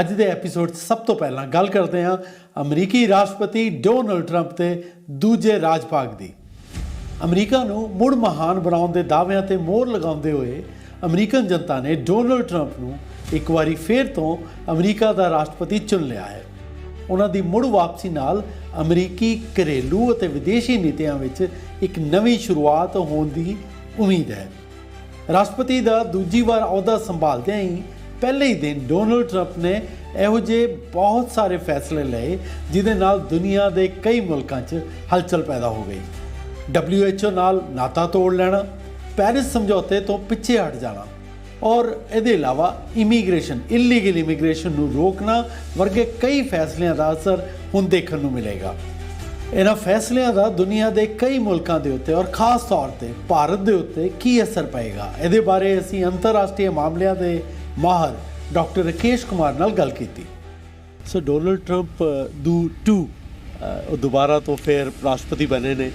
ਅੱਜ ਦੇ ਐਪੀਸੋਡ 'ਚ ਸਭ ਤੋਂ ਪਹਿਲਾਂ ਗੱਲ ਕਰਦੇ ਹਾਂ ਅਮਰੀਕੀ ਰਾਸ਼ਟਰਪਤੀ ਡੋਨਲਡ ਟਰੰਪ ਦੇ ਦੂਜੇ ਰਾਜ ਭਾਗ ਦੀ। ਅਮਰੀਕਾ ਨੂੰ ਮੁੜ ਮਹਾਨ ਬਣਾਉਣ ਦੇ ਦਾਅਵਿਆਂ ਤੇ ਮੋਹਰ ਲਗਾਉਂਦੇ ਹੋਏ ਅਮਰੀਕਨ ਜਨਤਾ ਨੇ ਡੋਨਲਡ ਟਰੰਪ ਨੂੰ ਇੱਕ ਵਾਰੀ ਫੇਰ ਤੋਂ ਅਮਰੀਕਾ ਦਾ ਰਾਸ਼ਟਰਪਤੀ ਚੁਣ ਲਿਆ ਹੈ। ਉਹਨਾਂ ਦੀ ਮੁੜ ਵਾਪਸੀ ਨਾਲ ਅਮਰੀਕੀ ਘਰੇਲੂ ਅਤੇ ਵਿਦੇਸ਼ੀ ਨੀਤੀਆਂ ਵਿੱਚ ਇੱਕ ਨਵੀਂ ਸ਼ੁਰੂਆਤ ਹੋਣ ਦੀ ਉਮੀਦ ਹੈ। ਰਾਸ਼ਟਰਪਤੀ ਦਾ ਦੂਜੀ ਵਾਰ ਅਹੁਦਾ ਸੰਭਾਲਦਿਆਂ ਹੀ ਪਹਿਲੇ ਹੀ ਦਿਨ ਡੋਨਲਡ ਟਰੰਪ ਨੇ ਇਹੋ ਜਿਹੇ ਬਹੁਤ ਸਾਰੇ ਫੈਸਲੇ ਲਏ, ਜਿਹਦੇ ਨਾਲ ਦੁਨੀਆ ਦੇ ਕਈ ਮੁਲਕਾਂ 'ਚ ਹਲਚਲ ਪੈਦਾ ਹੋ ਗਈ। WHO ਨਾਲ ਨਾਤਾ ਤੋੜ ਲੈਣਾ, ਪੈਰਿਸ ਸਮਝੌਤੇ ਤੋਂ ਪਿੱਛੇ ਹਟ ਜਾਣਾ, ਔਰ ਇਹਦੇ ਇਲਾਵਾ ਇਮੀਗ੍ਰੇਸ਼ਨ ਇਲੀਗਲ ਇਮੀਗ੍ਰੇਸ਼ਨ ਨੂੰ ਰੋਕਣਾ ਵਰਗੇ ਕਈ ਫੈਸਲਿਆਂ ਦਾ ਅਸਰ ਹੁਣ ਦੇਖਣ ਨੂੰ ਮਿਲੇਗਾ। ਇਹਨਾਂ ਫੈਸਲਿਆਂ ਦਾ ਦੁਨੀਆ ਦੇ ਕਈ ਮੁਲਕਾਂ ਦੇ ਉੱਤੇ ਔਰ ਖਾਸ ਤੌਰ ਤੇ ਭਾਰਤ ਦੇ ਉੱਤੇ ਕੀ ਅਸਰ ਪਏਗਾ? ਇਹਦੇ ਬਾਰੇ ਅਸੀਂ ਅੰਤਰਰਾਸ਼ਟਰੀ ਮਾਮਲਿਆਂ ਦੇ ਮਾਹਰ ਡਾਕਟਰ ਰਕੇਸ਼ ਕੁਮਾਰ ਨਾਲ ਗੱਲ ਕੀਤੀ। ਸੋ ਡੋਨਲਡ ਟਰੰਪ ਦੂ ਟੂ ਉਹ ਦੁਬਾਰਾ ਤੋਂ ਫਿਰ ਰਾਸ਼ਟਰਪਤੀ ਬਣੇ ਨੇ।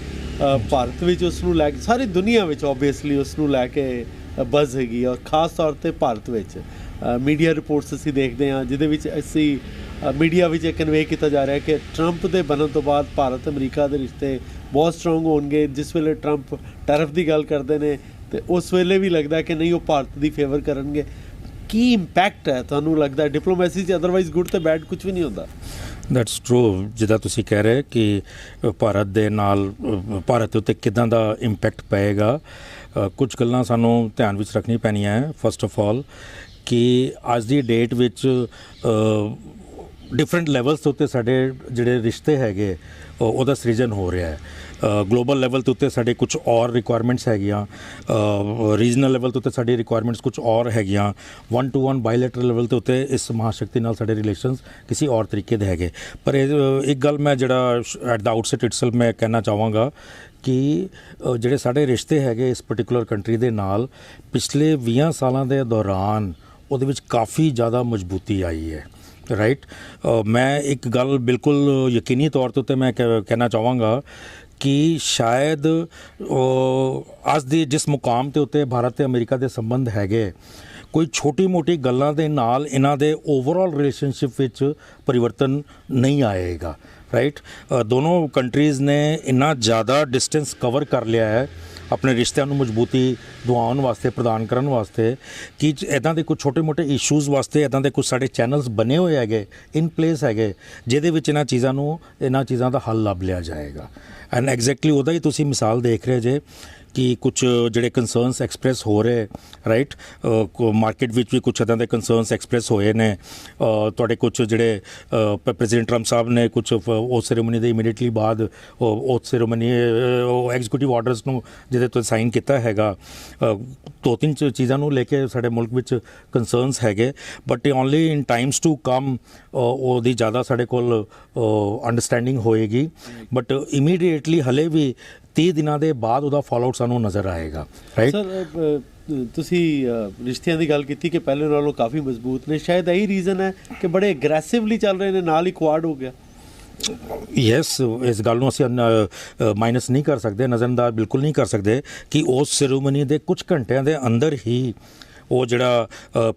ਭਾਰਤ ਵਿੱਚ ਉਸ ਨੂੰ ਲੈ ਕੇ, ਸਾਰੀ ਦੁਨੀਆ ਵਿੱਚ ਆਬਵੀਅਸਲੀ ਉਸ ਨੂੰ ਲੈ ਕੇ ਬਜ਼ ਹੈਗੀ ਔਰ ਖਾਸ ਤੌਰ ਤੇ ਭਾਰਤ ਵਿੱਚ। ਮੀਡੀਆ ਰਿਪੋਰਟਸ ਅਸੀਂ ਦੇਖਦੇ ਹਾਂ, ਜਿਹਦੇ ਵਿੱਚ ਅਸੀਂ ਮੀਡੀਆ ਵਿੱਚ ਇਹ ਕਨਵੇ ਕੀਤਾ ਜਾ ਰਿਹਾ ਕਿ ਟਰੰਪ ਦੇ ਬਣਨ ਤੋਂ ਬਾਅਦ ਭਾਰਤ ਅਮਰੀਕਾ ਦੇ ਰਿਸ਼ਤੇ ਬਹੁਤ ਸਟਰੋਂਗ ਹੋਣਗੇ। ਜਿਸ ਵੇਲੇ ਟਰੰਪ ਟੈਰਫ ਦੀ ਗੱਲ ਕਰਦੇ ਨੇ, ਤੇ ਉਸ ਵੇਲੇ ਵੀ ਲੱਗਦਾ ਕਿ ਨਹੀਂ, ਉਹ ਭਾਰਤ ਦੀ ਫੇਵਰ ਕਰਨਗੇ। ਕੀ ਇੰਪੈਕਟ ਹੈ? ਤੁਹਾਨੂੰ ਲੱਗਦਾ ਡਿਪਲੋਮੈਸੀ 'ਚ ਅਦਰਵਾਈਜ਼ ਗੁੱਡ ਤੇ ਬੈਡ ਕੁਝ ਵੀ ਨਹੀਂ ਹੁੰਦਾ? ਦੈਟਸ ਟਰੂ ਜਿੱਦਾਂ ਤੁਸੀਂ ਕਹਿ ਰਹੇ ਕਿ ਭਾਰਤ ਦੇ ਨਾਲ ਭਾਰਤ ਦੇ ਉੱਤੇ ਕਿਦਾਂ ਦਾ ਇੰਪੈਕਟ ਪਏਗਾ? ਅ, ਕੁਝ ਗੱਲਾਂ ਸਾਨੂੰ ਧਿਆਨ ਵਿੱਚ ਰੱਖਣੀ ਪੈਣੀਆਂ ਹੈ। ਫਸਟ ਆਫ ਆਲ ਕਿ ਅੱਜ ਦੀ ਡੇਟ ਵਿੱਚ ਡਿਫਰੈਂਟ ਲੈਵਲਸ ਦੇ ਉੱਤੇ ਸਾਡੇ ਜਿਹੜੇ ਰਿਸ਼ਤੇ ਹੈਗੇ ਉਹਦਾ ਸ੍ਰਿਜਨ ਹੋ ਰਿਹਾ ਹੈ। ਗਲੋਬਲ ਲੈਵਲ ਤੇ ਉੱਤੇ ਸਾਡੇ ਕੁਝ ਔਰ ਰਿਕੁਆਇਰਮੈਂਟਸ ਹੈਗੀਆਂ ਰੀਜਨਲ ਲੈਵਲ ਤੇ ਉੱਤੇ ਸਾਡੀ ਰਿਕੁਆਇਰਮੈਂਟਸ ਕੁਝ ਔਰ ਹੈਗੀਆਂ one to one bilateral level ਤੇ ਉੱਤੇ ਇਸ ਮਹਾਸ਼ਕਤੀ ਨਾਲ ਸਾਡੇ ਰਿਲੇਸ਼ਨਸ ਕਿਸੇ ਔਰ ਤਰੀਕੇ ਦੇ ਹੈਗੇ। ਪਰ ਇਹ ਇੱਕ ਗੱਲ ਮੈਂ ਜਿਹੜਾ ਐਟ ਦਾ ਆਊਟਸੈਟ ਇਟਸੈਲਫ ਮੈਂ ਕਹਿਣਾ ਚਾਹਾਂਗਾ ਕਿ ਜਿਹੜੇ ਸਾਡੇ ਰਿਸ਼ਤੇ ਹੈਗੇ ਇਸ ਪਾਰਟਿਕੂਲਰ ਕੰਟਰੀ ਦੇ ਨਾਲ, ਪਿਛਲੇ 20 ਸਾਲਾਂ ਦੇ ਦੌਰਾਨ ਉਹਦੇ ਵਿੱਚ ਕਾਫੀ ਜ਼ਿਆਦਾ ਮਜ਼ਬੂਤੀ ਆਈ ਹੈ ਰਾਈਟ ਮੈਂ ਇੱਕ ਗੱਲ ਬਿਲਕੁਲ ਯਕੀਨੀ ਤੌਰ ਤੇ ਉੱਤੇ ਮੈਂ ਕਹਿ- ਕਹਿਣਾ ਚਾਹਾਂਗਾ ਕਿ ਸ਼ਾਇਦ ਅੱਜ ਦੀ ਜਿਸ ਮੁਕਾਮ ਤੇ ਉੱਤੇ ਭਾਰਤ ਤੇ ਅਮਰੀਕਾ ਦੇ ਸੰਬੰਧ ਹੈਗੇ, ਕੋਈ ਛੋਟੀ-ਮੋਟੀ ਗੱਲਾਂ ਦੇ ਨਾਲ ਇਹਨਾਂ ਦੇ ਓਵਰਆਲ ਰਿਲੇਸ਼ਨਸ਼ਿਪ ਵਿੱਚ ਪਰਿਵਰਤਨ ਨਹੀਂ ਆਏਗਾ ਰਾਈਟ ਦੋਨੋਂ ਕੰਟਰੀਜ਼ ਨੇ ਇੰਨਾ ਜ਼ਿਆਦਾ ਡਿਸਟੈਂਸ ਕਵਰ ਕਰ ਲਿਆ ਹੈ ਆਪਣੇ ਰਿਸ਼ਤਿਆਂ ਨੂੰ ਮਜ਼ਬੂਤੀ ਦਿਵਾਉਣ ਵਾਸਤੇ, ਪ੍ਰਦਾਨ ਕਰਨ ਵਾਸਤੇ, ਕਿ ਇਦਾਂ ਦੇ ਕੁਝ ਛੋਟੇ-ਮੋਟੇ ਇਸ਼ੂਜ਼ ਵਾਸਤੇ ਇਦਾਂ ਦੇ ਕੁਝ ਸਾਡੇ ਚੈਨਲਸ ਬਣੇ ਹੋਏ ਹੈਗੇ ਇਨ ਪਲੇਸ ਹੈਗੇ, ਜਿਹਦੇ ਵਿੱਚ ਇਹਨਾਂ ਚੀਜ਼ਾਂ ਨੂੰ, ਇਹਨਾਂ ਚੀਜ਼ਾਂ ਦਾ ਹੱਲ ਲੱਭ ਲਿਆ ਜਾਏਗਾ। ਐਂਡ ਐਗਜ਼ੈਕਟਲੀ ਉਹਦਾ ਹੀ ਤੁਸੀਂ ਮਿਸਾਲ ਦੇਖ ਰਹੇ ਜੇ ਕਿ ਕੁਝ ਜਿਹੜੇ ਕਨਸਰਨਸ ਐਕਸਪ੍ਰੈਸ ਹੋ ਰਹੇ ਰਾਈਟ ਮਾਰਕੀਟ ਵਿੱਚ ਵੀ ਕੁਝ ਇਦਾਂ ਦੇ ਕਨਸਰਨਸ ਐਕਸਪ੍ਰੈਸ ਹੋਏ ਨੇ। ਤੁਹਾਡੇ ਕੁਝ ਜਿਹੜੇ ਪ੍ਰੈਜ਼ੀਡੈਂਟ ਟਰੰਪ ਸਾਹਿਬ ਨੇ ਕੁਝ ਉਸ ਸੈਰੇਮਨੀ ਦੇ ਇਮੀਡੀਏਟਲੀ ਬਾਅਦ ਉਹ ਸੈਰੇਮਨੀ ਉਹ ਐਗਜ਼ੀਕਿਊਟਿਵ ਆਰਡਰਸ ਨੂੰ ਜਿਹਦੇ ਤੋਂ ਸਾਈਨ ਕੀਤਾ ਹੈਗਾ ਦੋ ਤਿੰਨ ਚੀਜ਼ਾਂ ਨੂੰ ਲੈ ਕੇ ਸਾਡੇ ਮੁਲਕ ਵਿੱਚ ਕਨਸਰਨਸ ਹੈਗੇ। But only in times to come ਉਹਦੀ ਜ਼ਿਆਦਾ ਸਾਡੇ ਕੋਲ ਅੰਡਰਸਟੈਂਡਿੰਗ ਹੋਏਗੀ। ਬਟ ਇਮੀਡੀਏਟਲੀ ਹਲੇ ਵੀ 30 ਦਿਨਾਂ ਦੇ ਬਾਅਦ ਉਹਦਾ ਫਾਲੋਆਊਟ ਸਾਨੂੰ ਨਜ਼ਰ ਆਏਗਾ ਰਾਈਟ ਸਰ ਤੁਸੀਂ ਰਿਸ਼ਤਿਆਂ ਦੀ ਗੱਲ ਕੀਤੀ ਕਿ ਪਹਿਲੇ ਨਾਲੋਂ ਕਾਫੀ ਮਜ਼ਬੂਤ ਨੇ। ਸ਼ਾਇਦ ਇਹੀ ਰੀਜ਼ਨ ਹੈ ਕਿ ਬੜੇ ਐਗਰੈਸਿਵਲੀ ਚੱਲ ਰਹੇ ਨੇ ਨਾਲ ਹੀ ਕੁਆਡ ਹੋ ਗਿਆ। ਯੈਸ ਇਸ ਗੱਲ ਨੂੰ ਅਸੀਂ ਮਾਈਨਸ ਨਹੀਂ ਕਰ ਸਕਦੇ ਨਜ਼ਰਅੰਦਾਜ਼ ਬਿਲਕੁਲ ਨਹੀਂ ਕਰ ਸਕਦੇ ਕਿ ਉਸ ਸੈਰੇਮਨੀ ਦੇ ਕੁਝ ਘੰਟਿਆਂ ਦੇ ਅੰਦਰ ਹੀ ਉਹ ਜਿਹੜਾ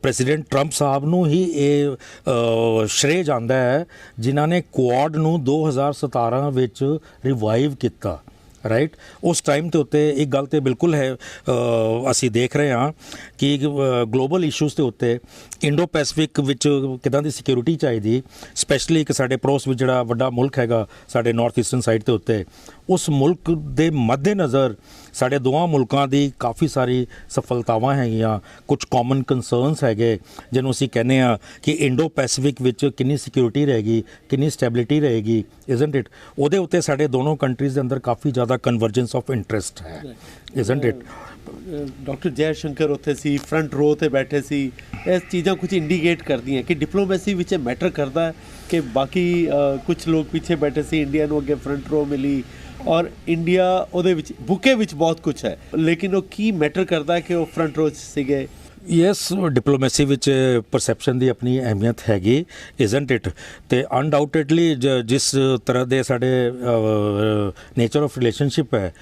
ਪ੍ਰੈਜ਼ੀਡੈਂਟ ਟਰੰਪ ਸਾਹਿਬ ਨੂੰ ਹੀ ਇਹ ਅ, ਸ਼੍ਰੇ ਜਾਂਦਾ ਹੈ ਜਿਨ੍ਹਾਂ ਨੇ ਕੁਆਡ ਨੂੰ 2017 ਵਿੱਚ ਰਿਵਾਈਵ ਕੀਤਾ। ਰਾਈਟ ਉਸ ਟਾਈਮ ਤੇ ਉੱਤੇ ਇੱਕ ਗੱਲ ਤੇ ਬਿਲਕੁਲ ਹੈ ਅਸੀਂ ਦੇਖ ਰਹੇ ਹਾਂ ਕਿ ਗਲੋਬਲ ਇਸ਼ੂਜ਼ ਦੇ ਉੱਤੇ ਇੰਡੋ ਪੈਸੀਫਿਕ ਵਿੱਚ ਕਿਦਾਂ ਦੀ ਸਿਕਿਉਰਿਟੀ ਚਾਹੀਦੀ ਸਪੈਸ਼ਲੀ ਇੱਕ ਸਾਡੇ ਪੜੋਸ ਵਿੱਚ ਜਿਹੜਾ ਵੱਡਾ ਮੁਲਕ ਹੈਗਾ, ਸਾਡੇ ਨਾਰਥ ਈਸਟਰਨ ਸਾਈਡ ਤੇ ਉੱਤੇ, ਉਸ ਮੁਲਕ ਦੇ ਮੱਦੇਨਜ਼ਰ ਸਾਡੇ ਦੋਵਾਂ ਮੁਲਕਾਂ ਦੀ ਕਾਫੀ ਸਾਰੀ ਸਫਲਤਾਵਾਂ ਹੈਗੀਆਂ ਕੁਝ ਕਾਮਨ ਕਨਸਰਨਸ ਹੈਗੇ, ਜਿਹਨੂੰ ਅਸੀਂ ਕਹਿੰਦੇ ਆ ਕਿ ਇੰਡੋ ਪੈਸੀਫਿਕ ਵਿੱਚ ਕਿੰਨੀ ਸਿਕਿਉਰਿਟੀ ਰਹੇਗੀ, ਕਿੰਨੀ ਸਟੈਬਿਲਿਟੀ ਰਹੇਗੀ ਇਜ਼ਨਟ ਇਟ ਉਹਦੇ ਉੱਤੇ ਸਾਡੇ ਦੋਨੋਂ ਕੰਟਰੀਜ਼ ਦੇ ਅੰਦਰ ਕਾਫੀ ਜ਼ਿਆਦਾ ਕਨਵਰਜੈਂਸ ਆਫ ਇੰਟਰਸਟ ਹੈ isn't it doctor Jai Shankar ਉੱਥੇ ਸੀ ਫਰੰਟ ਰੋ ਤੇ ਬੈਠੇ ਸੀ ਇਹ ਚੀਜ਼ਾਂ ਕੁਝ ਇੰਡੀਕੇਟ ਕਰਦੀਆਂ ਕਿ ਡਿਪਲੋਮੈਸੀ ਵਿੱਚ ਮੈਟਰ ਕਰਦਾ ਕਿ ਬਾਕੀ ਕੁਝ ਲੋਕ ਪਿੱਛੇ ਬੈਠੇ ਸੀ ਇੰਡੀਆ ਨੂੰ ਅੱਗੇ ਫਰੰਟ ਰੋ ਮਿਲੀ ਔਰ ਇੰਡੀਆ ਉਹਦੇ ਵਿੱਚ ਬੁਕੇ ਵਿੱਚ ਬਹੁਤ ਕੁਝ ਹੈ। ਲੇਕਿਨ ਉਹ ਕੀ ਮੈਟਰ ਕਰਦਾ ਕਿ ਉਹ ਫਰੰਟ ਰੋ ਸੀਗੇ? ਯੈਸ ਡਿਪਲੋਮੇਸੀ ਵਿੱਚ ਪਰਸੈਪਸ਼ਨ ਦੀ ਆਪਣੀ ਅਹਿਮੀਅਤ ਹੈਗੀ ਇਜ਼ਨਟ ਇਟ ਤੇ ਅਨਡਾਊਟਡਲੀ ਜਿਸ ਤਰ੍ਹਾਂ ਦੇ ਸਾਡੇ ਨੇਚਰ ਆਫ ਰਿਲੇਸ਼ਨਸ਼ਿਪ ਹੈ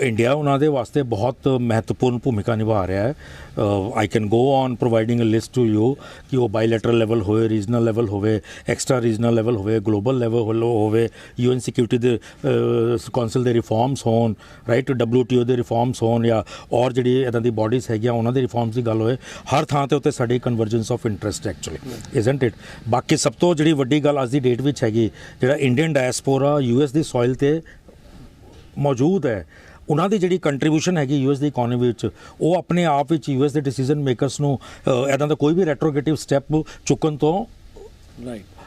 ਇੰਡੀਆ ਉਹਨਾਂ ਦੇ ਵਾਸਤੇ ਬਹੁਤ ਮਹੱਤਵਪੂਰਨ ਭੂਮਿਕਾ ਨਿਭਾ ਰਿਹਾ ਹੈ। I can go on providing a list to you ਕਿ ਉਹ ਬਾਇਲੈਟਰਲ ਲੈਵਲ ਹੋਵੇ ਰੀਜਨਲ ਲੈਵਲ ਹੋਵੇ ਐਕਸਟਰਾ ਰੀਜਨਲ ਲੈਵਲ ਹੋਵੇ ਗਲੋਬਲ ਲੈਵਲ ਹੋਵੇ ਯੂਐਨ ਸਿਕਿਉਰਿਟੀ ਦੇ ਕੌਂਸਲ ਦੇ ਰਿਫਾਰਮਸ ਹੋਣ ਰਾਈਟ ਟੂ ਡਬਲਯੂਟੀਓ ਦੇ ਰਿਫਾਰਮਸ ਹੋਣ ਜਾਂ ਔਰ ਜਿਹੜੀ ਇਦਾਂ ਦੀ ਬਾਡੀਜ਼ ਹੈਗੀਆਂ, ਉਹਨਾਂ ਦੇ ਰਿਫਾਰਮਸ ਦੀ ਗੱਲ ਹੋਏ, ਹਰ ਥਾਂ ਤੇ ਉੱਤੇ ਸਾਡੀ convergence of interest actually isn't it ਬਾਕੀ ਸਭ ਤੋਂ ਜਿਹੜੀ ਵੱਡੀ ਗੱਲ ਅੱਜ ਦੀ ਡੇਟ ਵਿੱਚ ਹੈਗੀ, ਜਿਹੜਾ ਇੰਡੀਅਨ ਡਾਇਸਪੋਰਾ ਯੂਐਸ ਦੀ ਸੋਇਲ ਤੇ ਮੌਜੂਦ ਹੈ, ਉਹਨਾਂ ਦੀ ਜਿਹੜੀ ਕੰਟਰੀਬਿਊਸ਼ਨ ਹੈਗੀ ਯੂਐਸ ਦੀ ਇਕਨੋਮੀ ਵਿੱਚ, ਉਹ ਆਪਣੇ ਆਪ ਵਿੱਚ ਯੂਐਸ ਦੇ ਡਿਸੀਜਨ ਮੇਕਰਸ ਨੂੰ ਇਦਾਂ ਦਾ ਕੋਈ ਵੀ ਰੈਟਰੋਗੇਟਿਵ ਸਟੈਪ ਚੁੱਕਣ ਤੋਂ ਰਾਈਟ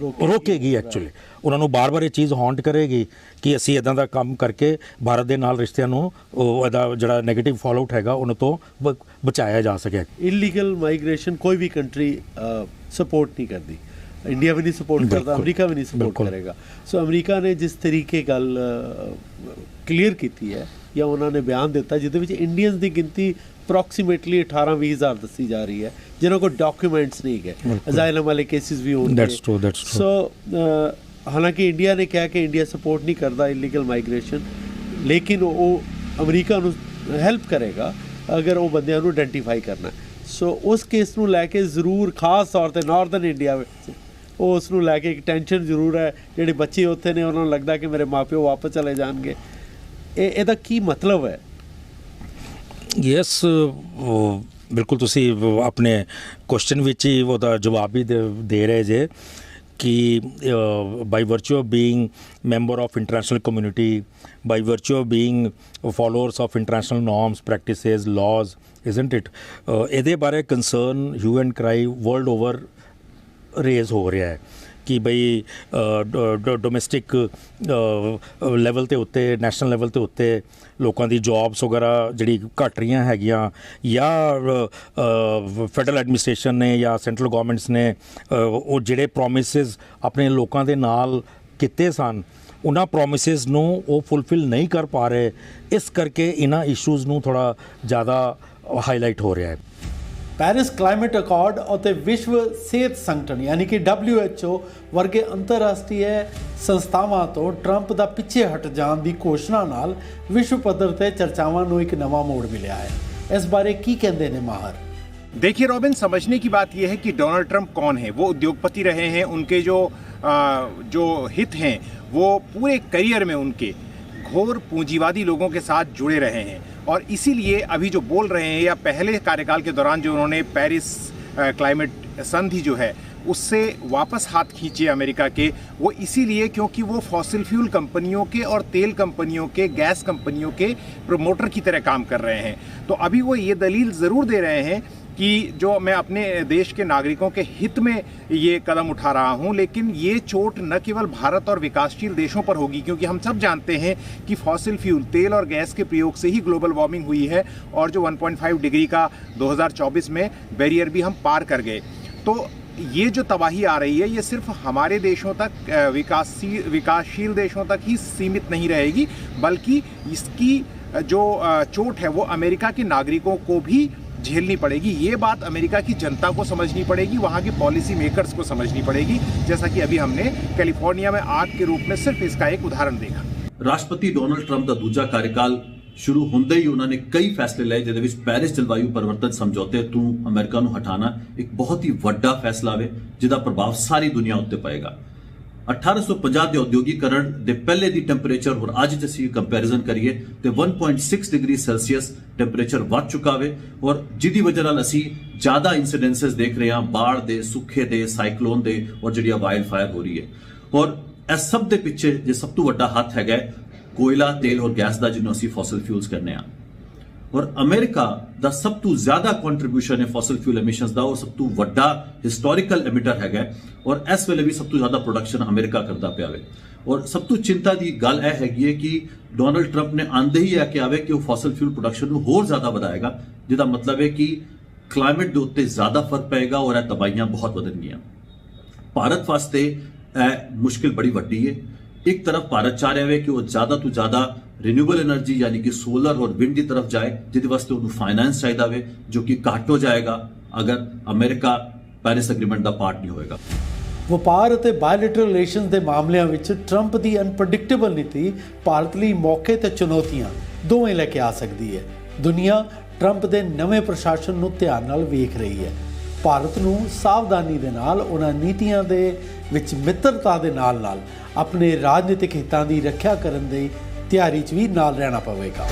ਰੋਕੇਗੀ। ਐਕਚੁਅਲੀ ਉਹਨਾਂ ਨੂੰ ਬਾਰ-ਬਾਰ ਇਹ ਚੀਜ਼ ਹੌਂਟ ਕਰੇਗੀ ਕਿ ਅਸੀਂ ਇਦਾਂ ਦਾ ਕੰਮ ਕਰਕੇ ਭਾਰਤ ਦੇ ਨਾਲ ਰਿਸ਼ਤਿਆਂ ਨੂੰ ਉਹ ਇਹਦਾ ਜਿਹੜਾ 네ਗੇਟਿਵ ਫਾਲੋਆਊਟ ਹੈਗਾ ਉਹਨਾਂ ਤੋਂ ਬਚਾਇਆ ਜਾ ਸਕੇ ਇਲੀਗਲ ਮਾਈਗ੍ਰੇਸ਼ਨ ਕੋਈ ਵੀ ਕੰਟਰੀ ਸਪੋਰਟ ਨਹੀਂ ਕਰਦੀ। ਇੰਡੀਆ ਵੀ ਨਹੀਂ ਸਪੋਰਟ ਕਰਦਾ ਅਮਰੀਕਾ ਵੀ ਨਹੀਂ ਸਪੋਰਟ। ਕਰੇਗਾ। ਸੋ ਅਮਰੀਕਾ ਨੇ ਜਿਸ ਤਰੀਕੇ ਗੱਲ ਕਲੀਅਰ ਕੀਤੀ ਹੈ ਜਾਂ ਉਹਨਾਂ ਨੇ ਬਿਆਨ ਦਿੱਤਾ ਜਿਹਦੇ ਵਿੱਚ ਇੰਡੀਅਨਸ ਦੀ ਗਿਣਤੀ ਅਪਰੋਕਸੀਮੇਟਲੀ 18 20000 ਦੱਸੀ ਜਾ ਰਹੀ ਹੈ ਜਿਨ੍ਹਾਂ ਕੋਲ ਡਾਕੂਮੈਂਟਸ ਨਹੀਂ ਹੈ। ਅਜ਼ਾਇਲਮ ਵਾਲੇ ਕੇਸਿਸ ਵੀ ਹੋਣਗੇ That's true, that's true. ਸੋ ਹਾਲਾਂਕਿ ਇੰਡੀਆ ਨੇ ਕਿਹਾ ਕਿ ਇੰਡੀਆ ਸਪੋਰਟ ਨਹੀਂ ਕਰਦਾ ਇਲੀਗਲ ਮਾਈਗ੍ਰੇਸ਼ਨ ਲੇਕਿਨ ਉਹ ਅਮਰੀਕਾ ਨੂੰ ਹੈਲਪ ਕਰੇਗਾ ਅਗਰ ਉਹ ਬੰਦਿਆਂ ਨੂੰ ਆਇਡੈਂਟੀਫਾਈ ਕਰਨਾ। ਸੋ ਉਸ ਕੇਸ ਨੂੰ ਲੈ ਕੇ ਜ਼ਰੂਰ ਖਾਸ ਤੌਰ ਤੇ ਨਾਰਥਰਨ ਇੰਡੀਆ ਵਿੱਚ ਉਹ ਉਸ ਨੂੰ ਲੈ ਕੇ ਇੱਕ ਟੈਨਸ਼ਨ ਜ਼ਰੂਰ ਹੈ ਜਿਹੜੇ ਬੱਚੇ ਉੱਥੇ ਨੇ ਉਹਨਾਂ ਨੂੰ ਲੱਗਦਾ ਕਿ ਮੇਰੇ ਮਾਪਿਓ ਵਾਪਸ ਚਲੇ ਜਾਣਗੇ ਇਹ ਇਹਦਾ ਕੀ ਮਤਲਬ ਹੈ ਯੈਸ ਬਿਲਕੁਲ ਤੁਸੀਂ ਆਪਣੇ ਕੁਐਸਚਨ ਵਿੱਚ ਹੀ ਉਹਦਾ ਜਵਾਬ ਵੀ ਦੇ- ਰਹੇ ਜੇ ਕਿ by virtue of being member of international community by virtue of being followers of international norms practices laws isn't it ਇਹਦੇ ਬਾਰੇ concern hue and cry world over raise ਹੋ ਰਿਹਾ ਹੈ। ਕਿ ਬਈ ਡੋਮੈਸਟਿਕ ਲੈਵਲ ਤੇ ਉੱਤੇ ਨੈਸ਼ਨਲ ਲੈਵਲ ਤੇ ਉੱਤੇ ਲੋਕਾਂ ਦੀ ਜੌਬਸ ਵਗੈਰਾ ਜਿਹੜੀ ਘਟ ਰਹੀਆਂ ਹੈਗੀਆਂ ਜਾਂ ਫੈਡਰਲ ਐਡਮਿਨਿਸਟ੍ਰੇਸ਼ਨ ਨੇ ਜਾਂ ਸੈਂਟਰਲ ਗਵਰਨਮੈਂਟਸ ਨੇ ਉਹ ਜਿਹੜੇ ਪ੍ਰੋਮਿਸਸ ਆਪਣੇ ਲੋਕਾਂ ਦੇ ਨਾਲ ਕੀਤੇ ਸਨ, ਉਹਨਾਂ ਪ੍ਰੋਮਿਸਸ ਨੂੰ ਉਹ ਫੁੱਲਫਿਲ ਨਹੀਂ ਕਰ ਪਾ ਰਹੇ, ਇਸ ਕਰਕੇ ਇਹਨਾਂ ਇਸ਼ੂਜ਼ ਨੂੰ ਥੋੜਾ ਜ਼ਿਆਦਾ ਹਾਈਲਾਈਟ ਹੋ ਰਿਹਾ ਹੈ। ਪੈਰਿਸ ਕਲਾਈਮੇਟ ਅਕਾਰਡ ਅਤੇ ਵਿਸ਼ਵ ਸਿਹਤ ਸੰਗਠਨ ਯਾਨੀ ਕਿ WHO ਵਰਗੇ ਅੰਤਰਰਾਸ਼ਟਰੀ ਸੰਸਥਾਵਾਂ ਤੋਂ ਟਰੰਪ ਦਾ ਪਿੱਛੇ ਹਟ ਜਾਣ ਦੀ ਘੋਸ਼ਣਾ ਨਾਲ ਵਿਸ਼ਵ ਪੱਧਰ ਤੇ ਚਰਚਾਵਾਂ ਨੂੰ ਇੱਕ ਨਵਾਂ ਮੋੜ ਮਿਲਿਆ ਹੈ ਇਸ ਬਾਰੇ ਕੀ ਕਹਿੰਦੇ ਨੇ ਮਾਹਰ देखिए रॉबिन समझने की बात यह है कि डोनाल्ड ट्रंप कौन है वो उद्योगपति रहे हैं उनके जो आ, जो हित हैं वो पूरे करियर में उनके घोर पूंजीवादी लोगों के साथ जुड़े रहे हैं और इसीलिए अभी जो बोल रहे हैं या पहले कार्यकाल के दौरान जो उन्होंने पेरिस क्लाइमेट संधि जो है, उससे वापस हाथ खींचे अमेरिका के, वो इसीलिए क्योंकि वो फॉसिल फ्यूल कंपनियों के और तेल कंपनियों के, गैस कंपनियों के प्रमोटर की तरह काम कर रहे हैं। तो अभी वो ये दलील ज़रूर दे रहे हैं कि जो मैं अपने देश के नागरिकों के हित में ये कदम उठा रहा हूँ, लेकिन ये चोट न केवल भारत और विकासशील देशों पर होगी, क्योंकि हम सब जानते हैं कि फॉसिल फ्यूल तेल और गैस के प्रयोग से ही ग्लोबल वार्मिंग हुई है, और जो 1.5 डिग्री का 2024 में बैरियर भी हम पार कर गए। तो ये जो तबाही आ रही है, ये सिर्फ़ हमारे देशों तक विकासशील विकासशील देशों तक ही सीमित नहीं रहेगी, बल्कि इसकी जो चोट है, वो अमेरिका के नागरिकों को भी झेलनी पड़ेगी ये बात अमेरिका की जनता को समझनी पड़ेगी वहाँ के पॉलिसी मेकर्स को समझनी पड़ेगी जैसा कि अभी हमने कैलिफोर्निया में आग के रूप में सिर्फ इसका एक उदाहरण देखा ਰਾਸ਼ਟਰਪਤੀ ਡੋਨਲਡ ਟਰੰਪ ਦਾ ਦੂਜਾ ਕਾਰਜਕਾਲ ਸ਼ੁਰੂ ਹੁੰਦੇ ਹੀ ਉਹਨਾਂ ਨੇ ਕਈ ਫੈਸਲੇ ਲਏ ਜਿਹਦੇ ਵਿੱਚ ਪੈਰਿਸ ਜਲਵਾਯੂ ਪਰਿਵਰਤਨ ਸਮਝੌਤੇ ਤੋਂ ਅਮਰੀਕਾ ਨੂੰ ਹਟਾਣਾ ਇੱਕ ਬਹੁਤ ਹੀ ਵੱਡਾ ਫੈਸਲਾ ਹੈ ਜਿਹਦਾ ਪ੍ਰਭਾਵ ਸਾਰੀ ਦੁਨੀਆ ਉੱਤੇ ਪਏਗਾ 1850 ਦੇ ਉਦਯੋਗੀਕਰਨ ਦੇ ਪਹਿਲੇ ਦੀ ਟੈਂਪਰੇਚਰ ਹੋਰ ਅੱਜ ਜੇ ਅਸੀਂ ਕੰਪੈਰੀਜ਼ਨ ਕਰੀਏ ਤੇ 1.6 ਡਿਗਰੀ ਸੈਲਸੀਅਸ ਟੈਂਪਰੇਚਰ ਵੱਧ ਚੁੱਕਾ ਵੇ ਔਰ ਜਿਹਦੀ ਵਜ੍ਹਾ ਨਾਲ ਅਸੀਂ ਜ਼ਿਆਦਾ ਇਨਸੀਡੈਂਸਸ ਦੇਖ ਰਹੇ ਹਾਂ ਬਾੜ ਦੇ, ਸੁੱਖੇ ਦੇ ਸਾਈਕਲੋਨ ਦੇ ਔਰ ਜਿਹੜੀ ਵਾਈਲਡ ਫਾਇਰ ਹੋ ਰਹੀ ਹੈ। ਔਰ ਇਸ ਸਭ ਦੇ ਪਿੱਛੇ ਜੇ ਸਭ ਤੋਂ ਵੱਡਾ ਹੱਥ ਹੈਗਾ ਕੋਇਲਾ, ਤੇਲ ਔਰ ਗੈਸ ਦਾ ਜਿਹਨੂੰ ਅਸੀਂ ਫੋਸਲ ਫਿਊਲਸ ਕਹਿੰਦੇ ਆ ਔਰ ਅਮਰੀਕਾ ਦਾ ਸਭ ਤੋਂ ਜ਼ਿਆਦਾ ਕੰਟਰੀਬਿਊਸ਼ਨ ਹੈ ਫੋਸਲ ਫਿਊਲ ਐਮਿਸ਼ਨਸ ਦਾ, ਔਰ ਸਭ ਤੋਂ ਵੱਡਾ ਹਿਸਟੋਰੀਕਲ ਐਮਿਟਰ ਹੈਗਾ ਔਰ ਇਸ ਵੇਲੇ ਵੀ ਸਭ ਤੋਂ ਜ਼ਿਆਦਾ ਪ੍ਰੋਡਕਸ਼ਨ ਅਮਰੀਕਾ ਕਰਦਾ ਪਿਆ ਵੇ। ਔਰ ਸਭ ਤੋਂ ਚਿੰਤਾ ਦੀ ਗੱਲ ਇਹ ਹੈਗੀ ਹੈ ਕਿ ਡੋਨਲਡ ਟਰੰਪ ਨੇ ਆਂਦੇ ਹੀ ਆ ਕਿ ਆਵੇ ਕਿ ਉਹ ਫੋਸਲ ਫਿਊਲ ਪ੍ਰੋਡਕਸ਼ਨ ਨੂੰ ਹੋਰ ਜ਼ਿਆਦਾ ਵਧਾਏਗਾ, ਜਿਹਦਾ ਮਤਲਬ ਹੈ ਕਿ ਕਲਾਈਮੇਟ ਦੇ ਉੱਤੇ ਜ਼ਿਆਦਾ ਫ਼ਰਕ ਪਏਗਾ ਔਰ ਇਹ ਤਬਾਹੀਆਂ ਬਹੁਤ ਵਧਣਗੀਆਂ। ਭਾਰਤ ਵਾਸਤੇ ਇਹ ਮੁਸ਼ਕਿਲ ਬੜੀ ਵੱਡੀ ਹੈ। एक तरफ भारत चाह रहे कि वो ज्यादा तो ज्यादा ਰੀਨਿਊਬਲ એનર્ਜੀ ਯਾਨੀ ਕਿ ਸੋਲਰ ਔਰ ਵਿੰਡ ਦੀ ਤਰਫ ਜਾਏ ਜਿਹਦੇ ਵਾਸਤੇ ਉਹਨੂੰ ਫਾਈਨਾਂਸ ਚਾਹੀਦਾ ਹੋਵੇ ਜੋ ਕਿ ਘਾਟੋ ਜਾਏਗਾ ਅਗਰ ਅਮਰੀਕਾ ਪੈਰਿਸ ਐਗਰੀਮੈਂਟ ਦਾ ਪਾਰਟ ਨਹੀਂ ਹੋਏਗਾ ਵਪਾਰ ਅਤੇ ਬਾਇਲੇਟਰਲ ਰਿਲੇਸ਼ਨਸ ਦੇ ਮਾਮਲਿਆਂ ਵਿੱਚ 트ੰਪ ਦੀ ਅਨਪ੍ਰੈਡਿਕਟੇਬਲ ਨੀਤੀ ਭਾਰਤ ਲਈ ਮੌਕੇ ਤੇ ਚੁਣੌਤੀਆਂ ਦੋਵੇਂ ਲੈ ਕੇ ਆ ਸਕਦੀ ਹੈ। ਦੁਨੀਆ 트ੰਪ ਦੇ ਨਵੇਂ ਪ੍ਰਸ਼ਾਸਨ ਨੂੰ ਧਿਆਨ ਨਾਲ ਵੇਖ ਰਹੀ ਹੈ। ਭਾਰਤ ਨੂੰ ਸਾਵਧਾਨੀ ਦੇ ਨਾਲ, ਉਹਨਾਂ ਨੀਤੀਆਂ ਦੇ ਵਿੱਚ ਮਿੱਤਰਤਾ ਦੇ ਨਾਲ-ਨਾਲ ਆਪਣੇ ਰਾਜਨੀਤਿਕ ਹਿੱਤਾਂ ਦੀ ਰੱਖਿਆ ਕਰਨ ਦੀ ਤਿਆਰੀ 'ਚ ਵੀ ਨਾਲ ਰਹਿਣਾ ਪਵੇਗਾ।